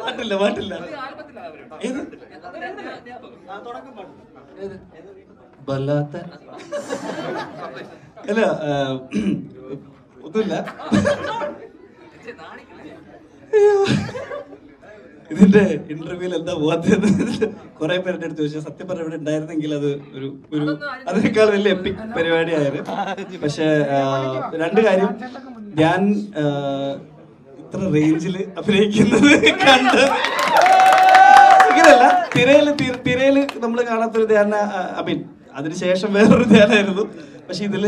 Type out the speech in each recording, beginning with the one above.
പാട്ടില്ല പാട്ടില്ല ഏത്? വല്ലാത്ത അല്ല ഒന്നുമില്ല. ഇതിന്റെ ഇന്റർവ്യൂവിൽ എന്താ പോവാത്തത് കുറെ പേരുടെ അടുത്ത് ചോദിച്ചു. സത്യം പറഞ്ഞ ഇവിടെ ഉണ്ടായിരുന്നെങ്കിൽ അത് ഒരു ഒരു അതിനേക്കാൾ വലിയ എപ്പിക് പരിപാടിയായിരുന്നു. പക്ഷെ രണ്ട് കാര്യം. ഞാൻ ഇത്ര റേഞ്ചിൽ അഭിനയിക്കുന്നത് കണ്ട് ഇങ്ങനെയല്ല തിരയിൽ തിരയിൽ നമ്മൾ കാണാത്തൊരു ധ്യാന ഐ മീൻ അതിനുശേഷം വേറൊരു ധ്യാനായിരുന്നു. പക്ഷെ ഇതിൽ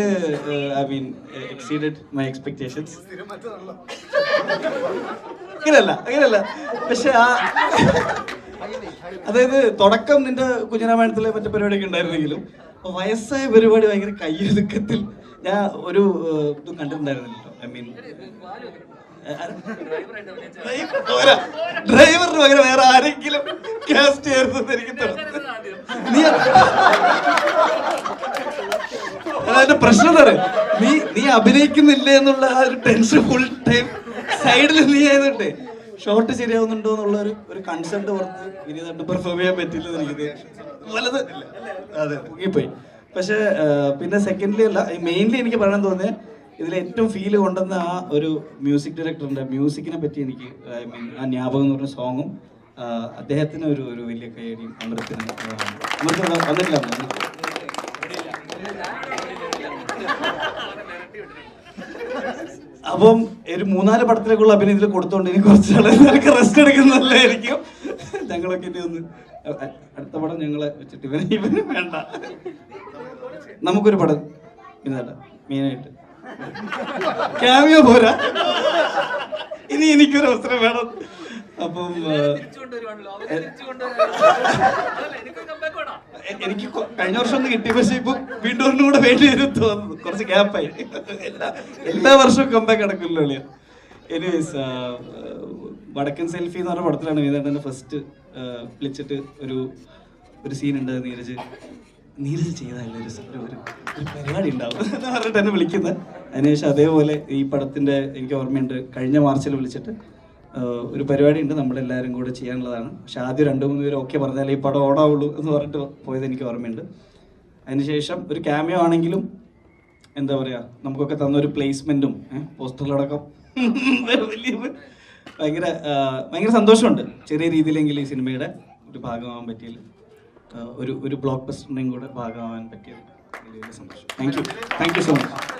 I mean exceeded my expectations അങ്ങനെയല്ല അങ്ങനെയല്ല. പക്ഷെ ആ അതായത് തുടക്കം നിന്റെ കുഞ്ഞിരാമായണത്തിലെ മറ്റു പരിപാടിയൊക്കെ ഉണ്ടായിരുന്നെങ്കിലും വയസ്സായ പരിപാടി ഭയങ്കര കയ്യൊതുക്കത്തിൽ ഞാൻ ഒരു ഇത് കണ്ടിട്ടുണ്ടായിരുന്നില്ലല്ലോ ഐ മീൻ ഡ്രൈവറിന് പകരം വേറെ ആരെങ്കിലും കാസ്റ്റ് എന്ന് എനിക്ക് നീ അതായത് പ്രശ്നം? നീ നീ അഭിനയിക്കുന്നില്ല എന്നുള്ള ആ ഒരു ടെൻഷൻ ഫുൾ ടൈം സൈഡിൽ നീ ഷോട്ട് ശരിയാവുന്നുണ്ടോ എന്നുള്ള ഒരു ഒരു കൺസെന്റ് പുറത്ത് ഇനി പെർഫോം ചെയ്യാൻ പറ്റില്ല എനിക്ക് വലത് അതെ മുങ്ങിപ്പോയി. പക്ഷെ പിന്നെ സെക്കൻഡ്ലി അല്ല മെയിൻലി എനിക്ക് പറയാൻ തോന്നിയത് ഇതിൽ ഏറ്റവും ഫീൽ കൊണ്ടുവന്ന ആ ഒരു മ്യൂസിക് ഡയറക്ടറിന്റെ മ്യൂസിക്കിനെ പറ്റി എനിക്ക് ഐ മീൻ ആ ജ്ഞാപകം എന്ന് പറഞ്ഞ സോങ്ങും അദ്ദേഹത്തിന് ഒരു ഒരു വലിയ കൈയടിയും അമൃതത്തിന് ആ, അമൃത വന്നിട്ടില്ല. അപ്പം ഒരു മൂന്നാൽ പടത്തിലേക്കുള്ള അഭിനയത്തിൽ കൊടുത്തോണ്ട് ഇനി കുറച്ച് ആളുകൾക്ക് റെസ്റ്റ് എടുക്കുന്നതല്ലായിരിക്കും ഞങ്ങളൊക്കെ ഇനി ഒന്ന് അടുത്ത പടം ഞങ്ങളെ വെച്ചിട്ട് ഇവന് ഇവന് വേണ്ട. നമുക്കൊരു പടം ഇന്നല്ല മെയിനായിട്ട്. ക്യാമിയോ പോരാ? ഇനി എനിക്കൊരു അവസരം വേണം. അപ്പം എനിക്ക് കഴിഞ്ഞ വർഷം ഒന്ന് കിട്ടി പക്ഷെ ഇപ്പൊ വീണ്ടും ഒന്നും കൂടെ വേണ്ടി വരും തോന്നുന്നു. കുറച്ച് ഗ്യാപ്പായി എല്ലാ എല്ലാ വർഷവും കമ്പാക്ക് നടക്കില്ലോ അളിയ. എനിവേസ് വടക്കൻ സെൽഫി എന്ന് പറഞ്ഞ പടത്തിലാണ് വേദാന്തന്റെ ഫസ്റ്റ് വിളിച്ചിട്ട് ഒരു ഒരു സീൻ ഉണ്ട് നീരജ്. നീരജ് ചെയ്താലേ ഒരു ഒരു പരിപാടി ഉണ്ടാവും എന്ന് പറഞ്ഞിട്ട് എന്നെ വിളിക്കുന്നത്. അതിനുശേഷം അതേപോലെ ഈ പടത്തിന്റെ എനിക്ക് ഓർമ്മയുണ്ട്. കഴിഞ്ഞ മാർച്ചിൽ വിളിച്ചിട്ട് ഒരു പരിപാടി ഉണ്ട് നമ്മളെല്ലാവരും കൂടെ ചെയ്യാനുള്ളതാണ്. പക്ഷെ ആദ്യം രണ്ട് മൂന്ന് പേര് ഓക്കെ പറഞ്ഞാലേ ഈ പടം ഓടാവുള്ളൂ എന്ന് പറഞ്ഞിട്ട് പോയത് എനിക്ക് ഓർമ്മയുണ്ട്. അതിനുശേഷം ഒരു ക്യാമിയോ ആണെങ്കിലും എന്താ പറയുക നമുക്കൊക്കെ തന്ന ഒരു പ്ലേസ്മെന്റും പോസ്റ്ററിലടക്കം വലിയ ഭയങ്കര ഭയങ്കര സന്തോഷമുണ്ട്. ചെറിയ രീതിയിലെങ്കിലും ഈ സിനിമയുടെ ഒരു ഭാഗമാവാൻ പറ്റിയത് ഒരു ഒരു ബ്ലോക്ക് ബസ്റ്ററിന്റെയും കൂടെ ഭാഗമാവാൻ പറ്റിയത് വലിയ സന്തോഷം. Thank you thank you so much